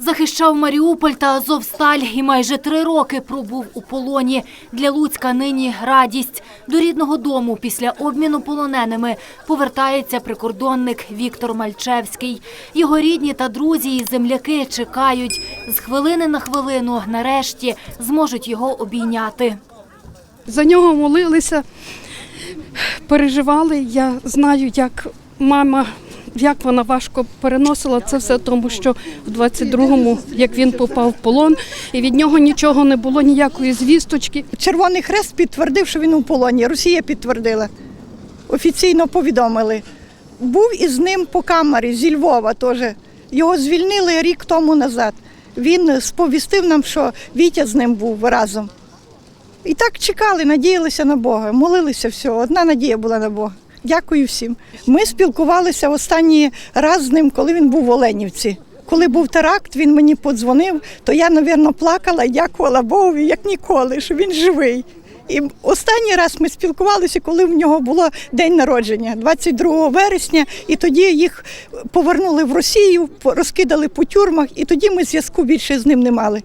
Захищав Маріуполь та Азовсталь і майже три роки пробув у полоні. Для Луцька нині радість. До рідного дому після обміну полоненими повертається прикордонник Віктор Мальчевський. Його рідні та друзі і земляки чекають. З хвилини на хвилину нарешті зможуть його обійняти. За нього молилися, переживали. Я знаю, як мама, як вона важко переносила це все, тому що в 22-му, як він попав в полон, і від нього нічого не було, ніякої звісточки. Червоний Хрест підтвердив, що він у полоні. Росія підтвердила. Офіційно повідомили. Був із ним по камері зі Львова теж. Його звільнили рік тому назад. Він сповістив нам, що Вітя з ним був разом. І так чекали, надіялися на Бога, молилися все. Одна надія була на Бога. Дякую всім. Ми спілкувалися останній раз з ним, коли він був в Оленівці. Коли був теракт, він мені подзвонив, то я, мабуть, плакала і дякувала Богу, як ніколи, що він живий. І останній раз ми спілкувалися, коли в нього було день народження, 22 вересня, і тоді їх повернули в Росію, розкидали по тюрмах, і тоді ми зв'язку більше з ним не мали.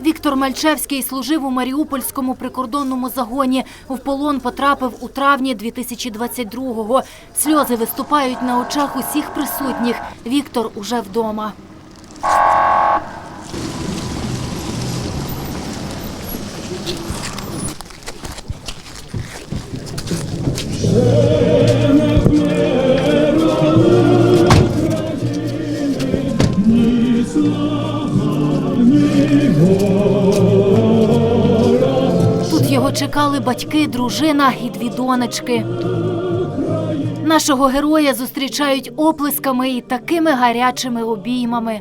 Віктор Мальчевський служив у Маріупольському прикордонному загоні. В полон потрапив у травні 2022-го. Сльози виступають на очах усіх присутніх. Віктор уже вдома. Тут його чекали батьки, дружина і дві донечки. Нашого героя зустрічають оплесками і такими гарячими обіймами.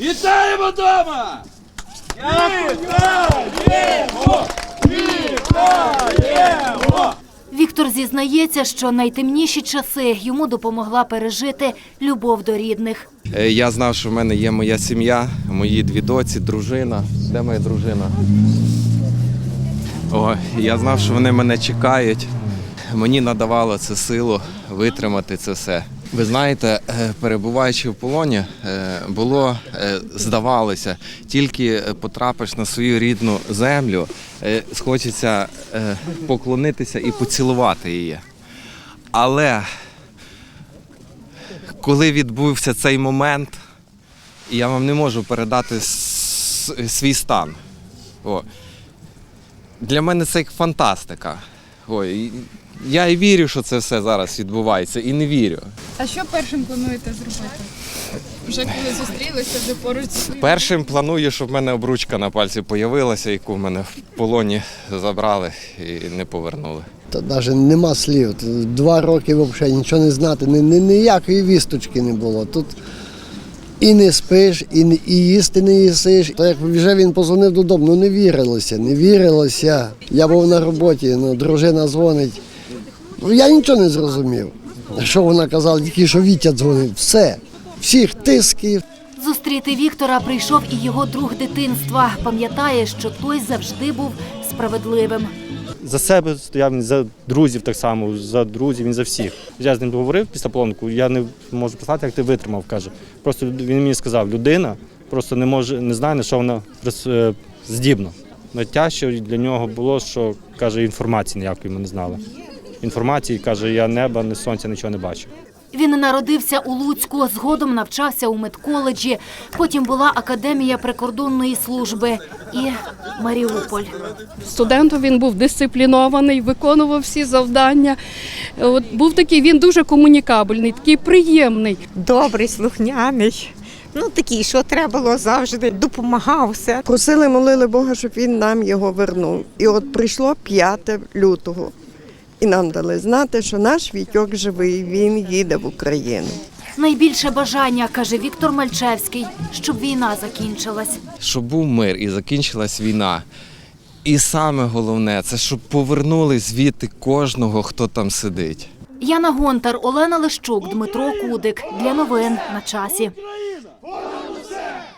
Вітаємо дома! Віктор зізнається, що найтемніші часи йому допомогла пережити любов до рідних. Е, Я знав, що в мене є моя сім'я, мої дві доці, дружина. Де моя дружина? О, я знав, що вони мене чекають. Мені надавало це силу витримати це все. Ви знаєте, е, перебуваючи в полоні, е, було, е, здавалося, тільки потрапиш на свою рідну землю, схочеться е, поклонитися і поцілувати її. Але коли відбувся цей момент, я вам не можу передати свій стан. О. Для мене це як фантастика. Ой, я і вірю, що це все зараз відбувається, і не вірю. А що першим плануєте зробити? Вже коли зустрілися, вже поруч Першим планую, щоб в мене обручка на пальці появилася, яку в мене в полоні забрали і не повернули. Та навіть нема слів. Два роки взагалі нічого не знати, ні, ні, ніякої вісточки не було. Тут і не спиш, і, не- і їсти не їсиш. Та як вже він позвонив додому, ну не вірилося, не вірилося. Я був на роботі, ну, дружина дзвонить. Ну, я нічого не зрозумів. Що вона казала, тільки що Вітя дзвонив. Все. Всіх тисків, Зустріти Віктора прийшов і його друг дитинства. Пам'ятає, що той завжди був справедливим. За себе стояв він за друзів так само, за друзів, він за всіх. Я з ним говорив після полонку, я не можу представити, як ти витримав, каже. Просто він мені сказав, людина просто не може, не знає, на що вона е, здібна. Найтяжче для нього було, що каже, інформації ніякої ми не знали. Інформації, каже, я неба, ні сонця, нічого не бачив. Він народився у Луцьку, згодом навчався у медколеджі. Потім була академія прикордонної служби і Маріуполь. Студентом він був дисциплінований, виконував всі завдання. От, був такий, він дуже комунікабельний, такий приємний. добрий, слухняний. Ну такий, що треба було завжди, допомагав все. Просили, молили Бога, щоб він нам його вернув. І от прийшло 5 лютого. І нам дали знати, що наш Вітьок живий, він їде в Україну. Найбільше бажання, каже Віктор Мальчевський, щоб війна закінчилась. щоб був мир і закінчилась війна. І саме головне, це щоб повернули звідти кожного, хто там сидить. Яна Гонтар, Олена Лещук, Дмитро Кудик. Для новин на часі.